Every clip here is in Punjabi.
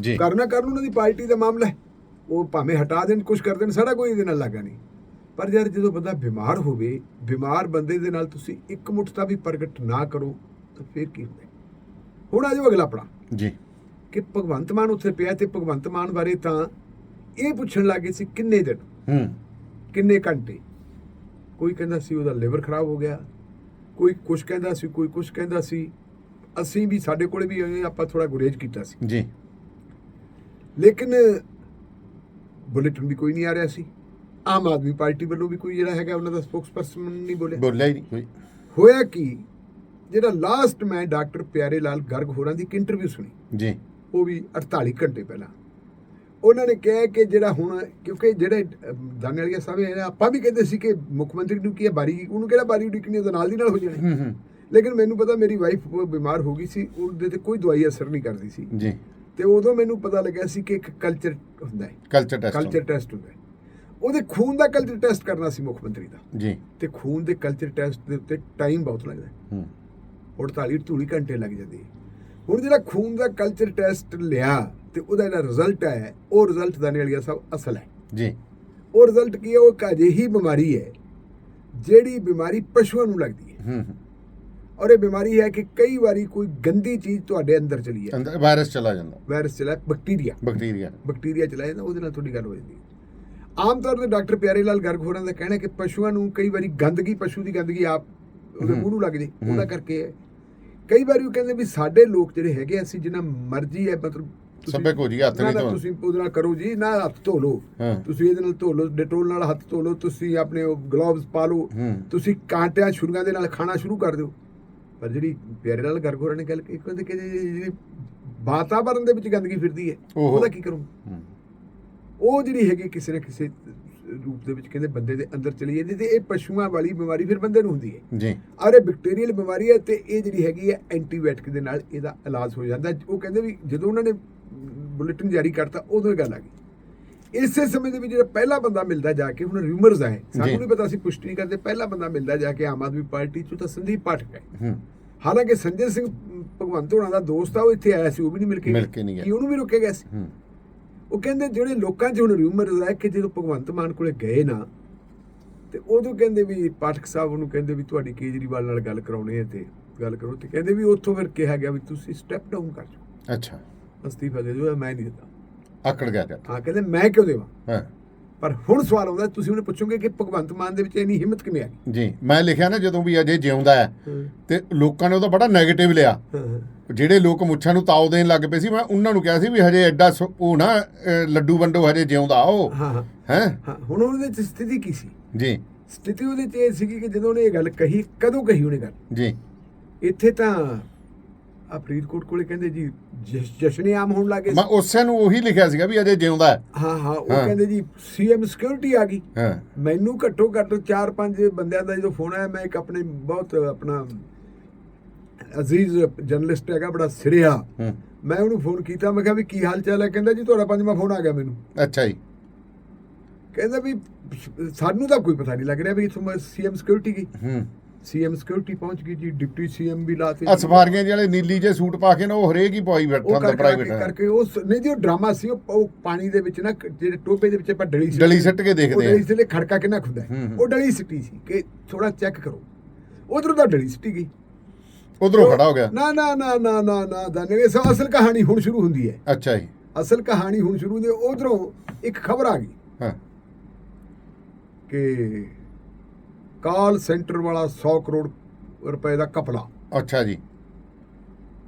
ਜੀ। ਕਰਨਾ ਕਰਨ ਉਹਨਾਂ ਦੀ ਪਾਰਟੀ ਦਾ ਮਾਮਲਾ ਹੈ। ਉਹ ਭਾਵੇਂ ਹਟਾ ਦੇਣ ਕੁਝ ਕਰ ਦੇਣ ਸਾਡਾ ਕੋਈ ਇਹਦੇ ਨਾਲ ਲੱਗਾ ਨਹੀਂ। ਪਰ ਯਾਰ ਜਦੋਂ ਬੰਦਾ ਬਿਮਾਰ ਹੋਵੇ ਬਿਮਾਰ ਬੰਦੇ ਦੇ ਨਾਲ ਤੁਸੀਂ ਇੱਕ ਮੁੱਠਤਾ ਵੀ ਪ੍ਰਗਟ ਨਾ ਕਰੋ ਤਾਂ ਫਿਰ ਕੀ ਹੁੰਦਾ ਹੁਣ ਆ ਜਾਓ ਅਗਲਾ ਆਪਣਾ ਜੀ। ਕਿ ਭਗਵੰਤ ਮਾਨ ਉੱਥੇ ਪਿਆ ਤੇ ਭਗਵੰਤ ਮਾਨ ਬਾਰੇ ਤਾਂ ਇਹ ਪੁੱਛਣ ਲੱਗੇ ਸੀ ਕਿੰਨੇ ਦਿਨ? ਹੂੰ। ਕਿੰਨੇ ਘੰਟੇ? ਕੋਈ ਕਹਿੰਦਾ ਸੀ ਉਹਦਾ ਲਿਵਰ ਖਰਾਬ ਹੋ ਗਿਆ। ਕੋਈ ਕੁਝ ਕਹਿੰਦਾ ਸੀ ਕੋਈ ਕੁਝ ਕਹਿੰਦਾ ਸੀ। ਅਸੀਂ ਵੀ ਸਾਡੇ ਕੋਲੇ ਵੀ ਆਪਾਂ ਥੋੜਾ ਗੁਰੇਜ ਕੀਤਾ ਸੀ। ਜੀ। ਲੇਕਿਨ ਬੁਲੇਟਿਨ ਵੀ ਕੋਈ ਨਹੀਂ ਆ ਰਿਹਾ ਸੀ। ਆਮ ਆਦਮੀ ਪਾਰਟੀ ਵੱਲੋਂ ਵੀ ਕੋਈ ਜਿਹੜਾ ਹੈਗਾ ਉਹਨਾਂ ਦਾ ਸਪੋਕਸਪਰਸਨ ਨਹੀਂ ਬੋਲਿਆ। ਬੋਲਿਆ ਹੀ ਨਹੀਂ ਕੋਈ। ਹੋਇਆ ਕੀ? ਜਿਹੜਾ ਲਾਸਟ ਮੈਂ ਡਾਕਟਰ ਪਿਆਰੇ ਲਾਲ ਗਰਗ ਹੋਰਾਂ ਦੀ ਇੱਕ ਇੰਟਰਵਿਊ ਸੁਣੀ। ਜੀ। ਉਹ ਵੀ 48 ਘੰਟੇ ਪਹਿਲਾਂ। ਉਹਨਾਂ ਨੇ ਕਿਹਾ ਕਿ ਜਿਹੜਾ ਹੁਣ ਕਿਉਂਕਿ ਜਿਹੜੇ ਅਮ, ਦਾਨੇ ਵਾਲੀਆ ਸਾਹਿਬ ਹੈ ਨਾ, ਆਪਾਂ ਵੀ ਕਹਿੰਦੇ ਸੀ ਕਿ ਮੁੱਖ ਮੰਤਰੀ ਨੂੰ ਕੀ ਹੈ ਬਾਰੀ ਉਹਨੂੰ ਕਿਹੜਾ ਬਾਰੀ ਉਡੀਕਣੀ ਹੈ, ਉਹਦੇ ਨਾਲ ਦੀ ਨਾਲ ਹੋ ਜਾਣੀ। ਲੇਕਿਨ ਮੈਨੂੰ ਪਤਾ ਮੇਰੀ ਵਾਈਫ ਬਿਮਾਰ ਹੋ ਗਈ ਸੀ ਉਹਦੇ ਤੇ ਕੋਈ ਦਵਾਈ ਅਸਰ ਨਹੀਂ ਕਰਦੀ ਸੀ। ਜੀ। ਤੇ ਉਦੋਂ ਮੈਨੂੰ ਪਤਾ ਲੱਗਿਆ ਸੀ ਕਿ ਇੱਕ ਕਲਚਰ ਹੁੰਦਾ ਹੈ। ਕਲਚਰ ਟੈਸਟ ਕਲਚਰ ਟੈਸਟ ਹੁੰਦਾ ਹੈ। ਉਹਦੇ ਖੂਨ ਦਾ ਕਲਚਰ ਟੈਸਟ ਕਰਨਾ ਸੀ ਮੁੱਖ ਮੰਤਰੀ ਦਾ। ਜੀ। ਤੇ ਖੂਨ ਦੇ ਕਲਚਰ ਟੈਸਟ ਦੇ ਉੱਤੇ ਟਾਈਮ ਬਹੁਤ ਲੱਗਦਾ ਹੈ। ਹੂੰ। 48 ਧੂਲੀ ਘੰਟੇ ਲੱਗ ਜਾਂਦੇ ਹੈ। ਹੁਣ ਜਿਹੜਾ ਖੂਨ ਦਾ ਕਲਚਰ ਟੈਸਟ ਲਿਆ ਤੇ ਉਹਦਾ ਜਿਹੜਾ ਰਿਜ਼ਲਟ ਆਇਆ ਉਹ ਰਿਜ਼ਲਟ ਦਾਨੇ ਵਾਲੀਆ ਸਾਹਿਬ ਅਸਲ ਹੈ। ਜੀ। ਉਹ ਰਿਜ਼ਲਟ ਕੀ ਹੈ? ਉਹ ਇੱਕ ਅਜਿਹੀ ਬਿਮਾਰੀ ਹੈ ਜਿਹੜੀ ਬਿਮਾਰੀ ਪਸ਼ੂਆਂ ਨੂੰ ਲੱਗਦੀ ਹੈ। ਹੂੰ ਹੂੰ। ਔਰ ਇਹ ਬਿਮਾਰੀ ਹੈ ਕਿ ਕਈ ਵਾਰੀ ਕੋਈ ਗੰਦੀ ਚੀਜ਼ ਤੁਹਾਡੇ ਅੰਦਰ ਚਲੀ ਹੈ। ਅੰਦਰ ਵਾਇਰਸ ਚਲਾ ਜਾਂਦਾ। ਵਾਇਰਸ ਚਲਾ ਬੈਕਟੀਰੀਆ। ਬੈਕਟੀਰੀਆ। ਬੈਕਟੀਰੀਆ ਚਲਾ ਜਾਂਦਾ ਉਹਦੇ ਨਾਲ ਤੁਹਾਡੀ ਗੱਲ ਹੋ ਜਾਂਦੀ ਹੈ। ਆਮ ਤੌਰ ਤੇ ਡਾਕਟਰ ਪਿਆਰੇ ਲਾਲ ਗਰਗ ਹੋਰਾਂ ਦਾ ਕਹਿਣਾ ਹੈ ਕਿ ਪਸ਼ੂਆਂ ਨੂੰ ਕਈ ਵਾਰੀ ਗੰਦਗੀ ਪਸ਼ੂ ਦੀ ਗੰਦਗੀ ਆਪ ਉਹਦੇ। ਮੂੰਹ ਨੂੰ ਲੱਗ ਜੇ ਹੂੰ। ਉਹਦਾ ਕਰਕੇ ਹੈ। ਕਈ ਵਾਰੀ ਉਹ ਕਹਿੰਦੇ ਵੀ ਸਾਡੇ ਲੋਕ ਜਿਹੜੇ ਹੈਗੇ ਅਸੀਂ ਜਿੰਨਾ ਮਰਜ਼ੀ ਹੈ ਮਤਲਬ ਤੁਸੀਂ- ਸਭੇ ਕੋ ਜੀ ਹੱਥ ਨਹੀਂ ਧੋਣ। ਤੁਸੀਂ ਉਹਦੇ ਨਾਲ ਕਰੋ ਜੀ ਨਾ ਹੱਥ ਧੋ ਲਓ। ਤੁਸੀਂ ਇਹਦੇ ਨਾਲ ਧੋ ਲਓ ਡੈਟੋਲ ਨਾਲ ਹੱਥ ਧੋ ਲਓ ਤੁਸੀਂ ਆਪਣੇ ਗਲੋਵਸ ਪਾ ਲਓ। ਤੁਸੀਂ ਕਾਂਟਿਆਂ ਛੁਰੀਆਂ ਦੇ ਨਾਲ ਖਾਣਾ ਸ਼ੁਰੂ ਕਰ ਦਿਓ। ਪਰ ਜਿਹੜੀ ਪਿਆਰੇ ਲਾਲ ਗਰਗ ਹੋਰਾਂ ਨੇ ਗੱਲ ਕੀਤੀ ਕਹਿੰਦੇ ਕਿ ਜਿਹੜੀ ਵਾਤਾਵਰਣ ਦੇ ਵਿੱਚ ਗੰਦਗੀ ਫਿਰਦੀ ਹੈ। ਉਹਦਾ ਕੀ ਕਰੂੰ। ਉਹ ਜਿਹੜੀ ਹੈਗੀ ਕਿਸੇ ਨਾ ਕਿਸੇ ਰੂਪ ਦੇ ਵਿੱਚ ਕਹਿੰਦੇ ਬੰਦੇ ਦੇ ਅੰਦਰ ਚਲੀ ਜਾਂਦੀ ਤੇ ਇਹ ਪਸ਼ੂਆਂ ਵਾਲੀ ਬਿਮਾਰੀ ਫਿਰ ਬੰਦੇ ਨੂੰ ਹੁੰਦੀ ਹੈ। ਜੀ। ਔਰ ਇਹ ਬੈਕਟੀਰੀਅਲ ਬਿਮਾਰੀ ਹੈ ਤੇ ਇਹ ਜਿਹੜੀ ਹੈਗੀ ਹੈ ਐਂਟੀਬਾਇਓਟਿਕ ਦੇ ਨਾਲ ਇਹਦਾ ਇਲਾਜ ਹੋ ਜਾਂਦਾ। ਉਹ ਕਹਿੰਦੇ ਵੀ ਜਦੋਂ ਉਹਨਾਂ ਨੇ ਬੁਲੇਟਿਨ ਜਾਰੀ ਕਰਤਾ ਉਦੋਂ ਇਹ ਗੱਲ ਆ ਗਈ। ਇਸੇ ਸਮੇਂ ਦੇ ਵਿੱਚ ਜਿਹੜਾ ਪਹਿਲਾ ਬੰਦਾ ਮਿਲਦਾ ਜਾ ਕੇ ਹੁਣ ਰਿਊਮਰਸ ਆਏ। ਸਾਨੂੰ ਨਹੀਂ ਪਤਾ ਸੀ ਪੁਸ਼ਟੀ ਨਹੀਂ ਕਰਦੇ ਪਹਿਲਾ ਬੰਦਾ ਮਿਲਦਾ ਜਾ ਕੇ ਆਮ ਆਦਮੀ ਪਾਰਟੀ ਚੋਂ ਤਾਂ ਸੰਦੀਪ ਪਾਠਕ ਹੈ। ਹਾਲਾਂਕਿ ਸੰਜੇ ਸਿੰਘ ਭਗਵੰਤ ਹੋਣਾ ਦਾ ਦੋਸਤ ਆ ਉਹ ਇੱਥੇ ਆਇਆ ਸੀ ਉਹ ਵੀ ਨਹੀਂ ਮਿਲ ਕੇ ਮਿਲ ਕੇ ਨਹੀਂ ਗਿਆ। ਕੀ ਉਹਨੂੰ ਵੀ ਰੋਕਿਆ ਗਿਆ ਸੀ? ਉਹ ਕਹਿੰਦੇ ਜਿਹੜੇ ਲੋਕਾਂ 'ਚ ਹੁਣ ਰਿਊਮਰਸ ਹੈ ਕਿ ਜਦੋਂ ਭਗਵੰਤ ਮਾਨ ਕੋਲੇ ਗਏ ਨਾ ਤੇ ਉਦੋਂ ਕਹਿੰਦੇ ਵੀ ਪਾਠਕ ਸਾਹਿਬ ਉਹਨੂੰ ਕਹਿੰਦੇ ਵੀ ਤੁਹਾਡੀ ਕੇਜਰੀਵਾਲ ਨਾਲ ਗੱਲ ਕਰਾਉਣੀ ਹੈ ਤੇ ਗੱਲ ਕਰੋ ਤੇ ਕਹਿੰਦੇ ਵੀ ਉੱਥੋਂ ਫਿਰ ਕਿਹਾ ਗਿਆ ਵੀ ਤੁਸੀਂ ਸਟੈਪ ਡਾਊਨ ਕਰ ਜਾਓ। ਅੱਛਾ। ਅਸਤੀਫਾ ਦੇ ਦਿਓ ਮੈਂ ਨਹੀਂ ਦਿੰਦਾ। ਆਕੜ ਗਿਆ ਕਰ ਹਾਂ ਕਹਿੰਦੇ ਮੈਂ ਕਿਉਂ ਦੇਵਾਂ? ਹਾਂ। ਪਰ ਹੁਣ ਸਵਾਲ ਆਉਂਦਾ ਤੁਸੀਂ ਉਹਨੇ ਪੁੱਛੋਗੇ ਕਿ ਭਗਵੰਤ ਮਾਨ ਦੇ ਵਿੱਚ ਇੰਨੀ ਹਿੰਮਤ ਕਿਵੇਂ ਆ ਗਈ? ਜੀ ਮੈਂ ਲਿਖਿਆ ਨਾ ਜਦੋਂ ਵੀ ਅਜੇ ਜਿਉਂਦਾ ਹੈ ਤੇ ਲੋਕਾਂ ਨੇ ਉਹਦਾ ਬੜਾ 네ਗੇਟਿਵ ਲਿਆ। ਜਿਹੜੇ ਲੋਕ ਮੁੱਛਾਂ ਨੂੰ ਤਾਉ ਦੇਣ ਲੱਗ ਪਏ ਸੀ ਮੈਂ ਉਹਨਾਂ ਨੂੰ ਕਿਹਾ ਸੀ ਵੀ ਹਜੇ ਐਡਾ ਸ- ਉਹ ਨਾ ਲੱਡੂ ਵੰਡੋ ਹਜੇ ਜਿਉਂਦਾ ਉਹ। ਹਾਂ ਹਾਂ। ਹੈ? ਹਾਂ ਹੁਣ ਉਹਦੇ ਚ ਸਥਿਤੀ ਕੀ ਸੀ? ਜੀ। ਸਥਿਤੀ ਉਹਦੇ ਇਹ ਸੀਗੀ ਕਿ ਜਦੋਂ ਉਹਨੇ ਇਹ ਗੱਲ ਕਹੀ ਕਦੋਂ ਕਹੀ ਉਹਨੇ ਗੱਲ? ਜੀ। ਇੱਥੇ ਤਾਂ ਆ ਫਰੀਦਕੋਟ ਕੋਲੇ ਕਹਿੰਦੇ ਜੀ ਜਸ਼- ਜਸ਼ਨੇ ਆਮ ਹੋਣ ਲੱਗੇ ਮੈਂ ਉਸੇ ਨੂੰ ਉਹੀ ਲਿਖਿਆ ਸੀਗਾ ਵੀ ਅਜੇ ਜਿਉਂਦਾ ਹੈ। ਹਾਂ ਹਾਂ ਉਹ। ਕਹਿੰਦੇ ਜੀ ਸੀਐਮ ਸਿਕਿਉਰਿਟੀ ਆ ਗਈ। ਮੈਨੂੰ ਘੱਟੋ ਘੱਟ 4-5 ਬੰਦਿਆਂ ਦਾ ਜਦੋਂ ਫੋਨ ਆਇਆ ਮੈਂ ਇੱਕ ਆਪਣੇ ਬਹੁਤ ਆਪਣਾ ਅਜ਼ੀਜ਼ ਜਰਨਲਿਸਟ ਹੈਗਾ ਬੜਾ ਸਿਰਿਆ। ਮੈਂ ਉਹਨੂੰ ਫੋਨ ਕੀਤਾ ਮੈਂ ਕਿਹਾ ਵੀ ਕੀ ਹਾਲ ਚਾਲ ਹੈ? ਕਹਿੰਦਾ ਜੀ ਤੁਹਾਡਾ ਪੰਜਵਾਂ ਫੋਨ ਆ ਗਿਆ ਮੈਨੂੰ। ਅੱਛਾ ਜੀ। ਕਹਿੰਦਾ ਵੀ ਸਾਨੂੰ ਤਾਂ ਕੋਈ ਪਤਾ ਨਹੀਂ ਲੱਗ ਰਿਹਾ ਵੀ ਇਥੋਂ ਸੀਐਮ ਸਿਕਿਉਰਿਟੀ ਹੂੰ। ਸੀਐਮ ਸਿਕਿਉਰਿਟੀ ਪਹੁੰਚ ਗਈ ਜੀ ਡਿਪਟੀ ਸੀਐਮ ਵੀ ਲਾਤੇ ਆ ਸਫਾਰੀਆਂ ਜਿਹੜੇ ਨੀਲੀ ਜੇ ਸੂਟ ਪਾ ਕੇ ਨਾ ਉਹ ਹਰੇਕ ਹੀ ਉਹ ਬੈਠਾ ਹੁੰਦਾ ਪ੍ਰਾਈਵੇਟ ਕਰਕੇ ਉਹ ਨਹੀਂ ਜੀ ਉਹ ਡਰਾਮਾ ਸੀ ਉਹ ਪਾਣੀ ਦੇ ਵਿੱਚ ਨਾ ਜਿਹੜੇ ਟੋਪੇ ਦੇ ਵਿੱਚ ਆਪਾਂ ਡਲੀ ਸਿੱਟ- ਡਲੀ ਸਿੱਟ ਕੇ ਦੇਖਦੇ ਉਹ ਆ। ਡਲੀ ਸਿੱਟੇ ਖੜਕਾ ਕਿੰਨਾ ਖੁੰਦਾ। ਉਹ ਡਲੀ ਸਿੱਟੀ ਸੀ ਕਿ ਥੋੜਾ ਚੈੱਕ ਕਰੋ। ਉਧਰੋਂ ਤਾਂ ਡਲੀ ਸਿੱਟੀ ਗਈ। ਉਧਰੋਂ ਖੜਾ ਹੋ ਗਿਆ। ਨਾ ਨਾ ਨਾ ਨਾ ਨਾ ਨਾ ਦਾਨੇ ਅਸਲ ਕਹਾਣੀ ਹੁਣ ਸ਼ੁਰੂ ਹੁੰਦੀ ਹੈ। ਅੱਛਾ ਜੀ। ਅਸਲ ਕਹਾਣੀ ਹੁਣ ਸ਼ੁਰੂ ਹੁੰਦੀ ਹੈ। ਉਧਰੋਂ ਇੱਕ ਖਬਰ ਆ ਗਈ ਹਾਂ। ਕਿ ਕਾਲ ਸੈਂਟਰ ਵਾਲਾ 100 ਕਰੋੜ ਰੁਪਏ ਦਾ ਕਪਲਾ ਅੱਛਾ ਜੀ।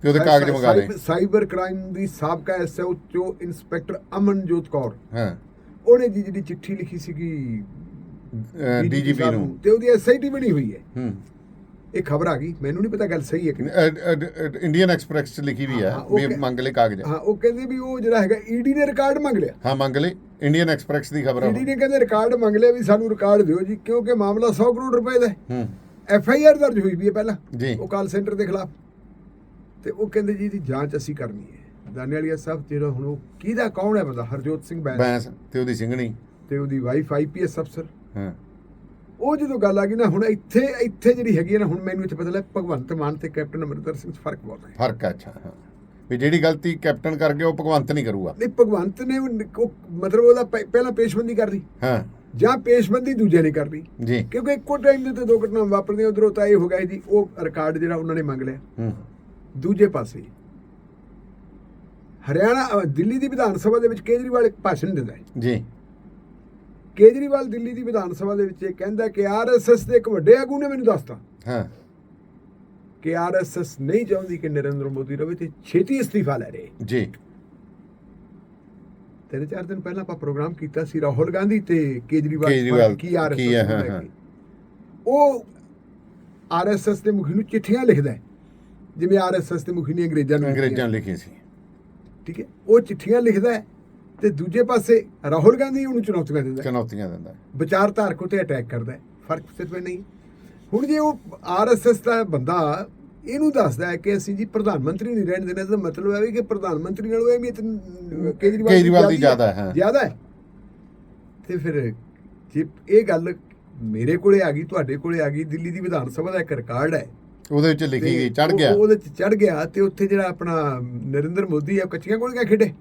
ਤੇ ਉਹਦੇ ਕਾਗਜ਼ ਮੰਗਾ ਲਏ। ਸਾਈਬ- ਸਾਈਬਰ ਕ੍ਰਾਈਮ ਦੀ ਸਾਬਕਾ ਐਸਐਚਓ ਇੰਸਪੈਕਟਰ ਅਮਨਜੋਤ ਕੌਰ। ਹਾਂ। ਉਹਨੇ ਜੀ ਜਿਹੜੀ ਚਿੱਠੀ ਲਿਖੀ ਸੀਗੀ ਡੀਜੀਪੀ ਨੂੰ। ਤੇ ਉਹਦੀ ਐਸਆਈਟੀ ਬਣੀ ਹੋਈ ਹੈ। ਹੂੰ। ਇਹ ਖਬਰ ਆ ਗਈ। ਮੈਨੂੰ ਨਹੀਂ ਪਤਾ ਗੱਲ ਸਹੀ ਹੈ ਕਿ ਨਹੀਂ। ਇੰਡੀਅਨ ਐਕਸਪ੍ਰੈਸ ਚ ਲਿਖੀ ਵੀ ਹੈ ਵੀ ਮੰਗ ਲੈ ਕਾਗਜ਼। ਹਾਂ ਉਹ ਕਹਿੰਦੇ ਵੀ ਉਹ ਜਿਹੜਾ ਹੈਗਾ ਈਡੀ ਨੇ ਰਿਕਾਰਡ ਮੰਗ ਲਿਆ। ਹਾਂ ਮੰਗ ਲੈ ਇੰਡੀਅਨ ਐਕਸਪ੍ਰੈਸ ਦੀ ਖਬਰ ਆ ਈਡੀ ਨੇ ਕਹਿੰਦੇ ਰਿਕਾਰਡ ਮੰਗ ਲਿਆ ਵੀ ਸਾਨੂੰ ਰਿਕਾਰਡ ਦਿਓ ਜੀ ਕਿਉਂਕਿ ਮਾਮਲਾ 100 ਕਰੋੜ ਰੁਪਏ ਦਾ ਹੈ। ਹੂੰ। ਐਫ ਆਈ ਆਰ ਦਰਜ ਹੋਈ ਵੀ ਹੈ ਪਹਿਲਾਂ। ਜੀ। ਉਹ ਕਾਲ ਸੈਂਟਰ ਦੇ ਖਿਲਾਫ। ਤੇ ਉਹ ਕਹਿੰਦੇ ਜੀ ਦੀ ਜਾਂਚ ਅਸੀਂ ਕਰਨੀ ਹੈ। ਦਾਨੇ ਵਾਲੀਆ ਸਾਹਿਬ ਜਿਹੜਾ ਹੁਣ ਉਹ ਕਿਹਦਾ ਕੌਣ ਹੈ ਬੰਦਾ? ਹਰਜੋਤ ਸਿੰਘ ਬੈਂਸ। ਬੈਂਸ ਤੇ ਉਹਦੀ ਸਿੰਘਣੀ ਤੇ ਉਹਦੀ ਵਾਈਫ ਆਈਪੀਐਸ ਅਫਸਰ ਹਾਂ। ਉਹ ਜਦੋਂ ਗੱਲ ਆ ਗਈ ਨਾ ਹੁਣ ਇੱਥੇ ਇੱਥੇ ਜਿਹੜੀ ਹੈਗੀ ਨਾ ਹੁਣ ਮੈਨੂੰ ਇੱਥੇ ਪਤਾ ਲੱਗਾ ਭਗਵੰਤ ਮਾਨ ਤੇ ਕੈਪਟਨ ਅਮਰਿੰਦਰ ਸਿੰਘ 'ਚ ਫ਼ਰਕ ਬਹੁਤ ਹੈ। ਫ਼ਰਕ ਅੱਛਾ ਹਾਂ। ਵੀ ਜਿਹੜੀ ਗਲਤੀ ਕੈਪਟਨ ਕਰ ਗਿਆ ਉਹ ਭਗਵੰਤ ਨਹੀਂ ਕਰੂਗਾ। ਨਹੀਂ ਭਗਵੰਤ ਨੇ ਉਹ- ਮਤਲਬ ਉਹਦਾ ਪਹਿ- ਪਹਿਲਾਂ ਪੇਸ਼ਬੰਦੀ ਕਰ ਲਈ। ਹਾਂ। ਜਾਂ ਪੇਸ਼ਬੰਦੀ ਦੂਜੇ ਨੇ ਕਰ ਲਈ। ਜੀ। ਕਿਉਂਕਿ ਇੱਕੋ ਟਾਈਮ ਦੇ ਉੱਤੇ ਦੋ ਘਟਨਾਵਾਂ ਵਾਪਰਦੀਆਂ ਉਧਰੋਂ ਤਾਂ ਇਹ ਹੋ ਗਿਆ ਜੀ ਉਹ ਰਿਕਾਰਡ ਜਿਹੜਾ ਉਹਨਾਂ ਨੇ ਮੰਗ ਲਿਆ। ਹੂੰ। ਦੂਜੇ ਪਾਸੇ ਹਰਿਆਣਾ ਦਿੱਲੀ ਦੀ ਵਿਧਾਨ ਸਭਾ ਦੇ ਵਿੱਚ ਕੇਜਰੀਵਾਲ ਇੱਕ ਭਾਸ਼ਣ ਦਿੰਦਾ ਹੈ। ਜੀ। ਕੇਜਰੀਵਾਲ ਦਿੱਲੀ ਦੀ ਵਿਧਾਨ ਸਭਾ ਦੇ ਵਿੱਚ ਇਹ ਕਹਿੰਦਾ ਕਿ ਆਰਐਸਐਸ ਦੇ ਇੱਕ ਵੱਡੇ ਆਗੂ ਨੇ ਮੈਨੂੰ ਦੱਸਤਾ। ਹਾਂ। ਕਿ ਆਰਐਸਐਸ ਨਹੀਂ ਚਾਹੁੰਦੀ ਕਿ ਨਰਿੰਦਰ ਮੋਦੀ ਰਵੇ ਤੇ ਛੇਤੀ ਅਸਤੀਫਾ ਲੈ ਰਹੇ ਜੀ। ਤਿੰਨ ਚਾਰ ਦਿਨ ਪਹਿਲਾਂ ਆਪਾਂ ਪ੍ਰੋਗਰਾਮ ਕੀਤਾ ਸੀ ਰਾਹੁਲ ਗਾਂਧੀ ਤੇ ਕੇਜਰੀਵਾਲ ਕੀ ਆਰਐਸਐਸ ਹੈ। ਉਹ ਆਰਐਸਐਸ ਦੇ ਮੁਖੀ ਨੂੰ ਚਿੱਠੀਆਂ ਲਿਖਦਾ ਜਿਵੇਂ ਆਰਐਸਐਸ ਦੇ ਮੁਖੀ ਨੇ ਅੰਗਰੇਜ਼ਾਂ ਨੂੰ ਅੰਗਰੇਜ਼ਾਂ। ਲਿਖੀ ਸੀ। ਠੀਕ ਹੈ? ਉਹ ਚਿੱਠੀਆਂ ਲਿਖਦਾ ਤੇ ਦੂਜੇ ਪਾਸੇ ਰਾਹੁਲ ਗਾਂਧੀ ਉਹਨੂੰ ਚੁਣੌਤੀਆਂ ਦਿੰਦਾ ਚੁਣੌਤੀਆਂ ਦਿੰਦਾ ਹੈ। ਵਿਚਾਰ ਧਾਰਕ ਉਤੇ ਅਟੈਕ ਕਰਦਾ ਫ਼ਰਕ ਸਿਰਫ ਇਹ ਨਹੀਂ ਹੁਣ ਜੇ ਉਹ ਆਰਐਸਐਸ ਦਾ ਬੰਦਾ ਇਹਨੂੰ ਦੱਸਦਾ ਹੈ ਕਿ ਅਸੀਂ ਜੀ ਪ੍ਰਧਾਨ ਮੰਤਰੀ ਨਹੀਂ ਰਹਿਣ ਦੇਣਾ ਇਹਦਾ ਮਤਲਬ ਹੈ ਵੀ ਕਿ ਪ੍ਰਧਾਨ ਮੰਤਰੀ ਨਾਲੋਂ ਅਹਿਮੀਅਤ ਕੇਜਰੀਵਾਲ ਕੇਜਰੀਵਾਲ ਦੀ ਜ਼ਿਆਦਾ ਹੈ। ਜ਼ਿਆਦਾ ਹੈ। ਤੇ ਫਿਰ ਜੇ ਇਹ ਗੱਲ ਮੇਰੇ ਕੋਲੇ ਆ ਗਈ ਤੁਹਾਡੇ ਕੋਲੇ ਆ ਗਈ ਦਿੱਲੀ ਦੀ ਵਿਧਾਨ ਸਭਾ ਦਾ ਇੱਕ ਰਿਕਾਰਡ ਹੈ। ਉਹਦੇ ਵਿੱਚ ਲਿਖੀ ਗਈ ਚੜ ਗਿਆ। ਉਹਦੇ ਚ ਚੜ ਗਿਆ ਤੇ ਉੱਥੇ ਜਿਹੜਾ ਆਪਣਾ ਨਰਿੰਦਰ ਮੋਦੀ ਆ ਕੱਚੀਆਂ ਗੋਲੀਆਂ ਖੇਡੇ।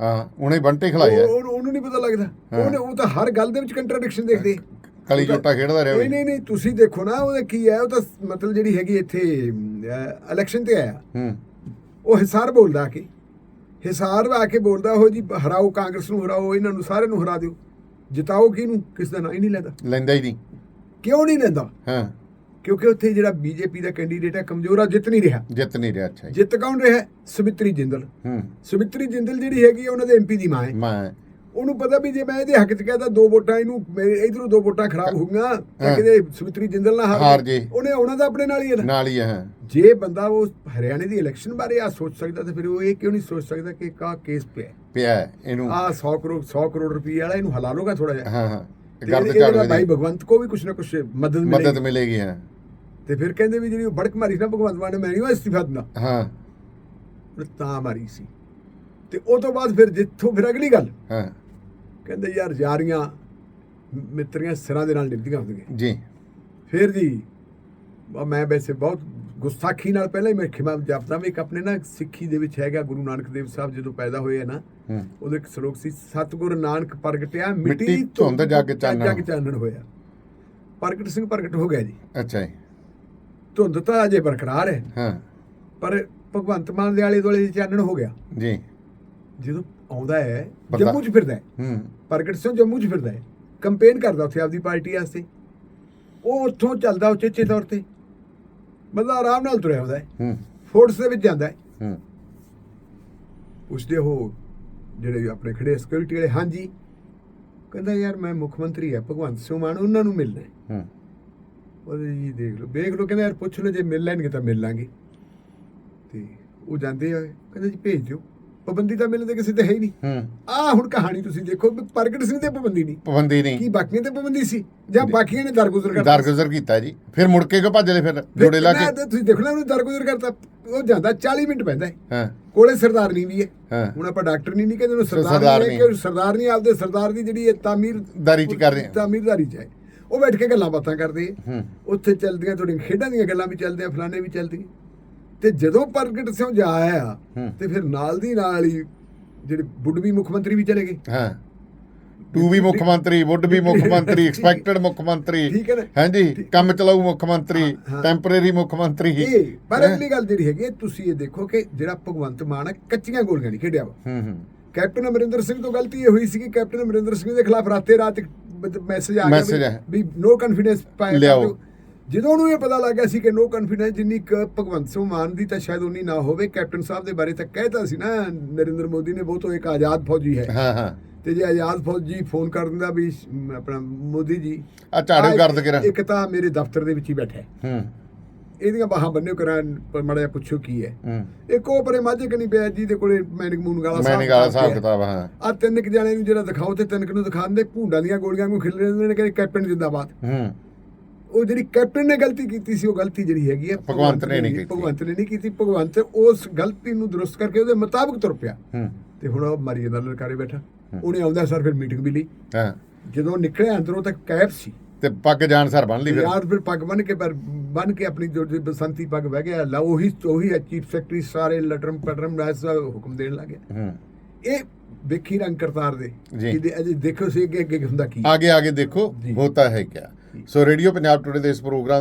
ਹਾਂ ਉਹਨੇ ਬੰਟੇ ਖਿਲਾਇਆ ਉਹ- ਉਹਨੂੰ ਨਹੀਂ ਪਤਾ ਲੱਗਦਾ। ਉਹਨੇ ਉਹ ਤਾਂ ਹਰ ਗੱਲ ਦੇ ਵਿੱਚ ਕੰਟਰਡਿਕਸ਼ਨ ਦੇਖਦੇ। ਕਲੀ ਜੋਟਾ ਖੇਡਦਾ ਰਿਹਾ ਨਹੀਂ ਨਹੀਂ ਨਹੀਂ ਤੁਸੀਂ ਦੇਖੋ ਨਾ ਉਹਦਾ ਕੀ ਹੈ ਉਹ ਤਾਂ ਮਤਲਬ ਜਿਹੜੀ ਹੈਗੀ ਇੱਥੇ ਇਲੈਕਸ਼ਨ ਤੇ ਆਇਆ। ਹੂੰ। ਉਹ ਹਿਸਾਰ ਬੋਲਦਾ ਕਿ। ਹਿਸਾਰ ਆ ਕੇ ਬੋਲਦਾ ਉਹ ਜੀ ਹਰਾਓ ਕਾਂਗਰਸ ਨੂੰ ਹਰਾਓ ਇਹਨਾਂ ਨੂੰ ਸਾਰਿਆਂ ਨੂੰ ਹਰਾ ਦਿਓ। ਜਿਤਾਓ ਕਿਹਨੂੰ? ਕਿਸ ਦਾ ਨਾਂ ਹੀ ਨਹੀਂ ਲੈਂਦਾ। ਲੈਂਦਾ ਹੀ ਨਹੀਂ। ਕਿਉਂ ਨਹੀਂ ਲੈਂਦਾ? ਹਾਂ। ਕਿਉਂਕਿ ਉੱਥੇ ਜਿਹੜਾ ਬੀਜੇਪੀ ਦਾ ਕੈਂਡੀਡੇਟ ਹੈ ਕਮਜ਼ੋਰ ਆ ਜਿੱਤ ਨਹੀਂ ਰਿਹਾ। ਜਿੱਤ ਨਹੀਂ ਰਿਹਾ ਅੱਛਾ ਜਿੱਤ ਕੌਣ ਰਿਹਾ? ਸਵਿਤਰੀ ਜਿੰਦਲ। ਹੂੰ। ਸਵਿਤਰੀ ਜਿੰਦਲ ਜਿਹੜੀ ਹੈਗੀ ਉਹਨਾਂ ਦੇ ਐਮਪੀ ਦੀ ਮਾਂ ਹੈ। ਮੈਂ ਉਹਨੂੰ ਪਤਾ ਵੀ ਜੇ ਮੈਂ ਇਹਦੇ ਹੱਕ 'ਚ ਕਹਦਾ ਦੋ ਵੋਟਾਂ ਇਹਨੂੰ ਮੇਰੇ ਇਧਰੋਂ ਦੋ ਵੋਟਾਂ ਖਰਾਬ ਹੋ ਗਈਆਂ ਤਾਂ ਹਾਂ। ਕਿਤੇ ਸਵਿਤਰੀ ਜਿੰਦਲ ਨਾ ਹਾਰ। ਜੇ। ਉਹਨੇ ਆਉਣਾ ਤਾਂ ਆਪਣੇ ਨਾਲ ਹੀ ਹੈ ਨਾਲ ਹੀ ਹੈ ਜੇ ਬੰਦਾ ਉਹ ਹਰਿਆਣੇ ਦੀ ਇਲੈਕਸ਼ਨ ਬਾਰੇ ਆ ਸੋਚ ਸਕਦਾ ਤੇ ਫਿਰ ਉਹ ਇਹ ਕਿਉਂ ਨਹੀਂ ਸੋਚ ਸਕਦਾ ਕਿ ਕਾ ਕੇਸ ਪਿਆ ਪਿਆ ਇਹਨੂੰ। ਆ 100 ਕਰੋੜ 100 ਕਰੋੜ ਰੁਪਏ ਵਾਲਾ ਇਹਨੂੰ ਹਲਾ ਲੋਗਾ ਥੋੜਾ ਜਿਹਾ। ਹਾਂ ਹਾਂ। ਤੇ ਗਰਦ ਨਾਲ ਭਾਈ ਭਗਵੰਤ ਕੋ ਵੀ ਕੁਛ ਨਾ ਕੁਛ ਮਦਦ ਮਦਦ ਮਿਲੇਗੀ ਮਿਲੇਗੀ ਹਾਂ। ਤੇ ਫਿਰ ਕਹਿੰਦੇ ਵੀ ਜਿਹੜੀ ਉਹ ਬੜਕ ਮਾਰੀ ਸੀ ਨਾ ਭਗਵੰਤ ਮਾਨ ਨੇ ਮੈਂ ਨਹੀਂ ਉਹ ਅਸਤੀਫਾ ਦਿੰਦਾ ਹਾਂ। ਤਾਂ ਮਾਰੀ ਸੀ। ਤੇ ਉਹ ਤੋਂ ਬਾਅਦ ਫਿਰ ਜਿੱਥੋਂ ਫਿਰ ਅਗਲੀ ਗੱਲ। ਹਾਂ। ਕਹਿੰਦੇ ਯਾਰ ਯਾਰੀਆਂ ਮਿੱਤਰੀਆਂ ਸਿਰਾਂ ਦੇ ਨਾਲ ਨਿਭਦੀਆਂ ਹੁੰਦੀਆਂ ਜੀ। ਫਿਰ ਜੀ ਮੈਂ ਵੈਸੇ ਬਹੁਤ ਗੁਸਤਾਖੀ ਨਾਲ ਪਹਿਲਾਂ ਹੀ ਮੈਂ ਖਿਮਾ ਜਪਦਾ ਵੀ ਇੱਕ ਆਪਣੇ ਨਾ ਸਿੱਖੀ ਦੇ ਵਿੱਚ ਹੈਗਾ ਗੁਰੂ ਨਾਨਕ ਦੇਵ ਸਾਹਿਬ ਜਦੋਂ ਪੈਦਾ ਹੋਏ ਆ ਨਾ ਹੂੰ। ਉਹਦੇ ਇੱਕ ਸ਼ਲੋਕ ਸੀ ਸਤਿਗੁਰ ਨਾਨਕ ਪ੍ਰਗਟਿਆ ਮਿੱਟੀ ਮਿੱਟੀ ਧੁੰਦ ਜਗ ਚਾਨਣ। ਜਗ ਚਾਨਣ ਹੋਇਆ। ਪ੍ਰਗਟ ਸਿੰਘ ਪ੍ਰਗਟ ਹੋ ਗਿਆ ਜੀ। ਅੱਛਾ ਜੀ। ਧੁੰਦ ਤਾਂ ਅਜੇ ਬਰਕਰਾਰ ਹੈ। ਹਾਂ। ਪਰ ਭਗਵੰਤ ਮਾਨ ਦੇ ਆਲੇ ਦੁਆਲੇ ਚਾਨਣ ਹੋ ਗਿਆ। ਜੀ। ਜਦੋਂ ਆਉਂਦਾ ਹੈ ਬੰਦਾ- ਜੰਮੂ 'ਚ ਫਿਰਦਾ ਹੈ। ਹੂੰ। ਪ੍ਰਗਟ ਸਿੰਘ ਜੰਮੂ 'ਚ ਫਿਰਦਾ ਹੈ। ਕੰਪੇਨ ਕਰਦਾ ਉੱਥੇ ਆਪਦੀ ਪਾਰਟੀ ਵਾਸਤੇ। ਉਹ ਉੱਥੋਂ ਚੱਲਦਾ ਉਚੇਚੇ ਤੌਰ ਤੇ। ਬੰਦਾ ਆਰਾਮ ਨਾਲ ਤੁਰਿਆ ਹੁੰਦਾ ਹੈ। ਹੂੰ। ਫੋਰਸ ਦੇ ਵਿੱਚ ਜਾਂਦਾ ਹੈ। ਹੂੰ। ਉਸਦੇ ਉਹ ਜਿਹੜੇ ਆਪਣੇ ਖੜੇ ਸਿਕਿਉਰਿਟੀ ਵਾਲੇ ਹਾਂਜੀ। ਕਹਿੰਦਾ ਯਾਰ ਮੈਂ ਮੁੱਖ ਮੰਤਰੀ ਆ ਭਗਵੰਤ ਸਿੰਘ ਮਾਨ ਉਹਨਾਂ ਨੂੰ ਮਿਲਣਾ ਹੈ। ਹੂੰ। ਉਹਦੇ ਜੀ ਦੇਖ ਲਓ। ਦੇਖ ਲਓ ਕਹਿੰਦਾ ਯਾਰ ਪੁੱਛ ਲਓ ਜੇ ਮਿਲ ਲੈਣਗੇ ਤਾਂ ਮਿਲ ਲਾਂਗੇ ਤੇ ਉਹ ਜਾਂਦੇ ਆ ਕਹਿੰਦਾ ਜੀ ਭੇਜ ਦਿਓ। ਪਾਬੰਦੀ ਤਾਂ ਮਿਲਦੇ ਕਿਸੇ ਤੇ ਹੈ ਹੀ ਨਹੀਂ। ਹੂੰ। ਆ ਹੁਣ ਕਹਾਣੀ ਤੁਸੀਂ ਦੇਖੋ ਪ੍ਰਗਟ ਸਿੰਘ ਤੇ ਪਾਬੰਦੀ ਨਹੀਂ। ਪਾਬੰਦੀ ਕੀ ਨਹੀਂ ਬਾਕੀਆਂ ਤੇ ਪਾਬੰਦੀ ਸੀ? ਜਾਂ ਬਾਕੀਆਂ ਨੇ ਦਰਗੁਜ਼ਰ ਕਰਤਾ ਦਰਗੁਜ਼ਰ ਕੀਤਾ ਜੀ। ਫਿਰ ਮੁੜ ਕੇ ਕਿਉਂ ਭੱਜ ਲਏ ਫਿਰ? ਜੋੜੇ ਲਾ ਕੇ। ਤੁਸੀਂ ਦੇਖੋ ਉਹਨੂੰ ਦਰਗੁਜ਼ਰ ਕਰਤਾ। ਉਹ ਜਾਂਦਾ 40 ਮਿੰਟ ਪੈਂਦਾ ਹੈ। ਹਾਂ। ਕੋਲੇ ਸਰਦਾਰਨੀ ਵੀ ਹੈ। ਹਾਂ। ਹੁਣ ਆਪਾਂ ਡਾਕਟਰ ਨਹੀਂ ਨਹੀਂ ਕਹਿੰਦੇ ਉਹਨੂੰ ਸਰ- ਸਰਦਾਰ। ਨਹੀਂ ਕਿ ਸਰਦਾਰਨੀ ਆਪਦੇ ਸਰਦਾਰ ਦੀ ਜਿਹੜੀ ਹੈ ਤਾਮੀਰ ਦਾਰੀ ਚ ਕਰ ਰਹੇ ਆ। ਤਾਮੀਰਦਾਰੀ ਚ ਹੈ। ਉਹ ਬੈਠ ਕੇ ਗੱਲਾਂ ਬਾਤਾਂ ਕਰਦੇ ਉੱਥੇ ਚੱਲਦੀਆਂ ਤੁਹਾਡੀਆਂ ਖੇਡਾਂ ਦੀਆਂ ਗੱਲਾਂ ਵੀ ਚੱਲਦੀਆਂ ਫਲਾਣੇ ਵੀ ਚੱਲਦੀਆਂ। ਤੇ ਜਦੋਂ ਪ੍ਰਗਟ ਸਿੰਘ ਜਾ ਆਇਆ। ਤੇ ਫਿਰ ਨਾਲ ਦੀ ਨਾਲ ਹੀ ਜਿਹੜੇ ਬੁੱਢਵੀ ਮੁੱਖ ਮੰਤਰੀ ਵੀ ਚਲੇ ਗਏ ਹਾਂ ਟੂ ਵੀ ਮੁੱਖ ਮੰਤਰੀ ਵੁੱਡ ਵੀ ਮੁੱਖ ਮੰਤਰੀ ਐਕਸਪੈਕਟਡ ਮੁੱਖ ਮੰਤਰੀ? ਹਾਂਜੀ ਕੰਮ ਚਲਾਊ ਮੁੱਖ ਮੰਤਰੀ। ਟੈਂਪਰੇਰੀ ਮੁੱਖ ਮੰਤਰੀ ਇਹ ਪਰ? ਅਗਲੀ ਗੱਲ ਜਿਹੜੀ ਹੈਗੀ ਤੁਸੀਂ ਇਹ ਦੇਖੋ ਕਿ ਜਿਹੜਾ ਭਗਵੰਤ ਮਾਨ ਕੱਚੀਆਂ ਗੋਲੀਆਂ ਨਹੀਂ ਖੇਡਿਆ ਵਾ ਹੂੰ ਹੂੰ ਕੈਪਟਨ ਅਮਰਿੰਦਰ ਸਿੰਘ ਤੋਂ ਗਲਤੀ ਇਹ ਹੋਈ ਸੀ ਕਿ ਕੈਪਟਨ ਅਮਰਿੰਦਰ ਸਿੰਘ ਦੇ ਖਿਲਾਫ ਰਾਤੇ ਰਾਤ ਮੈਸੇਜ ਆ ਗਿਆ। ਵੀ ਨੋ ਕੌਨਫੀਡੈਂਸ ਪਾਇਆ ਲਿਆਓ। ਕਰ। ਜਦੋਂ ਉਹਨੂੰ ਇਹ ਪਤਾ ਲੱਗਾ ਸੀ ਕਿ ਨੋ ਕੌਨਫੀਡੈਂਸ ਜਿੰਨੀ ਕੁ ਭਗਵੰਤ ਸਿੰਘ ਮਾਨ ਦੀ ਤਾਂ ਸ਼ਾਇਦ ਉਨੀ ਨਾ ਹੋਵੇ ਕੈਪਟਨ ਸਾਹਿਬ ਦੇ ਬਾਰੇ ਤਾਂ ਕਹਿਤਾ ਸੀ ਨਾ ਨਰਿੰਦਰ ਮੋਦੀ ਨੇ ਬਹੁਤ ਇੱਕ ਆਜ਼ਾਦ ਫੌਜੀ ਹੈ। ਹਾਂ ਹਾਂ। ਤੇ ਜੇ ਆਜ਼ਾਦ ਫੌਜੀ ਫੋਨ ਕਰ ਦਿੰਦਾ ਵੀ ਆਪਣਾ ਮੋਦੀ ਜੀ ਆ ਝਾੜੂ ਗਰਦ ਇੱਕ- ਕਰਾਂ। ਇੱਕ ਤਾਂ ਮੇਰੇ ਦਫ਼ਤਰ ਦੇ ਵਿੱਚ ਹੀ ਬੈਠਾ ਹੈ। ਹੂੰ। ਇਹਦੀਆਂ ਬਾਹਾਂ ਬੰਨਿਓ ਕਰਾਂ ਪਰ ਮੜਿਆ ਪੁੱਛੋ ਕੀ ਹੈ। ਹੂੰ। ਇੱਕ ਉਹ ਪਰੇ ਮਾਝੇ ਕਨੀ ਪਿਆ ਜੀ ਦੇ ਕੋਲੇ ਮੈਨਿਕ ਮੂਨ ਗਾਲਾ ਮੈਂ ਨਿਗਾਹ ਹਿਸਾਬ ਕਿਤਾਬ ਹਾਂ। ਆ ਤਿੰਨ ਕੁ ਜਣੇ ਨੂੰ ਜਿਹੜਾ ਦਿਖਾਓ ਤੇ ਤਿੰਨ ਕੁ ਨੂੰ ਦਿਖਾਉਂਦੇ ਭੂੰਡਾਂ ਦੀਆਂ ਗੋਲੀਆਂ ਨੂੰ ਖਿਲ ਰਹੇ ਨੇ ਕਿ ਕੈਪਟਨ ਜਿੰਦਾਬਾਦ। ਹੂੰ। ਉਹ ਜਿਹੜੀ ਕੈਪਟਨ ਨੇ ਗਲਤੀ ਕੀਤੀ ਸੀ ਉਹ ਗਲਤੀ ਜਿਹੜੀ ਹੈਗੀ ਹੈ ਭਗਵੰਤ ਨੇ ਨਹੀਂ ਕੀਤੀ। ਭਗਵੰਤ ਨੇ ਨਹੀਂ ਕੀਤੀ। ਭਗਵੰਤ ਉਸ ਗਲਤੀ ਨੂੰ ਦਰੁਸਤ ਕਰਕੇ ਉਹਦੇ ਮੁਤਾਬਕ ਤੁਰ ਪਿਆ। ਤੇ ਹੁਣ ਉਹ ਮਰੀ ਜਾਂਦਾ ਲਲਕਾਰੇ ਬੈਠਾ। ਉਹਨੇ ਆਉਂਦਾ ਸਰ ਫਿਰ ਮੀਟਿੰਗ ਵੀ ਲਈ। ਹਾਂ। ਜਦੋਂ ਨਿਕਲਿਆ ਅੰਦਰੋਂ ਤਾਂ ਕੈਪ ਸੀ। ਤੇ ਪੱਗ ਜਾਣ ਸਰ ਬਣ ਲਈ ਫਿਰ। ਯਾਰ ਫਿਰ ਪੱਗ ਬੰਨ ਕੇ ਪਰ ਬਨ ਕੇ ਆਪਣੀ ਜੋ ਬਸੰਤੀ ਪੱਗ ਬਹਿ ਗਿਆ। ਲਾ ਉਹੀ ਉਹੀ ਚੀਫ ਸੈਕਟਰੀ ਸਾਰੇ ਲਟਰਮ ਪਟਰਮ ਐਸਾ ਹੁਕਮ ਦੇਣ ਲੱਗੇ ਹੂੰ। ਇਹ ਵੇਖੀ ਰੰਗ ਕਰਤਾਰ ਦੇ। ਜੀ। ਜਿਹਦੇ ਅਜੇ ਦੇਖੋ ਸੀ ਅੱਗੇ ਅੱਗੇ ਹੁੰਦਾ ਕੀ। ਆਗੇ ਆਗੇ ਦੇਖੋ। ਹੋਤਾ ਹੈ ਕਿਆ। ਸੋ ਰੇਡੀਓ ਪੰਜਾਬ ਟੁਡੇ ਦੇ ਇਸ ਪ੍ਰੋਗਰਾਮ